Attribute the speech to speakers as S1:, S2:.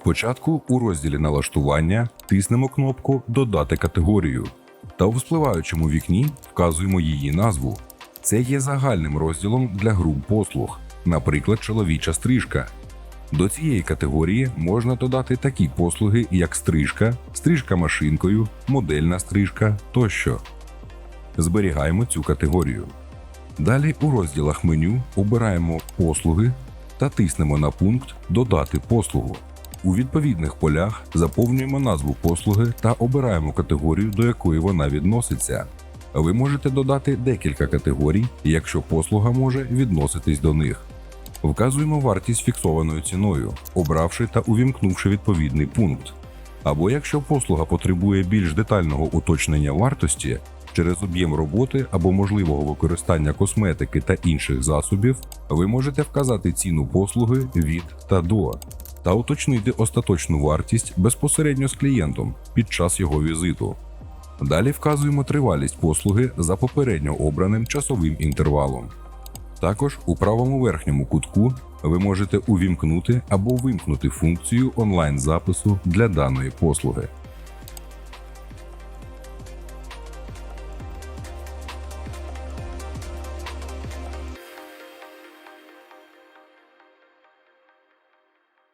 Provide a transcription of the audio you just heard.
S1: Спочатку у розділі налаштування тиснемо кнопку Додати категорію та у вспливаючому вікні вказуємо її назву. Це є загальним розділом для груп послуг, наприклад, чоловіча стрижка. До цієї категорії можна додати такі послуги, як стрижка, стрижка машинкою, модельна стрижка тощо. Зберігаємо цю категорію. Далі у розділах меню обираємо послуги та тиснемо на пункт Додати послугу. У відповідних полях заповнюємо назву послуги та обираємо категорію, до якої вона відноситься. Ви можете додати декілька категорій, якщо послуга може відноситись до них. Вказуємо вартість фіксованою ціною, обравши та увімкнувши відповідний пункт. Або якщо послуга потребує більш детального уточнення вартості через об'єм роботи або можливого використання косметики та інших засобів, ви можете вказати ціну послуги від та до та уточнити остаточну вартість безпосередньо з клієнтом під час його візиту. Далі вказуємо тривалість послуги за попередньо обраним часовим інтервалом. Також у правому верхньому кутку ви можете увімкнути або вимкнути функцію онлайн-запису для даної послуги.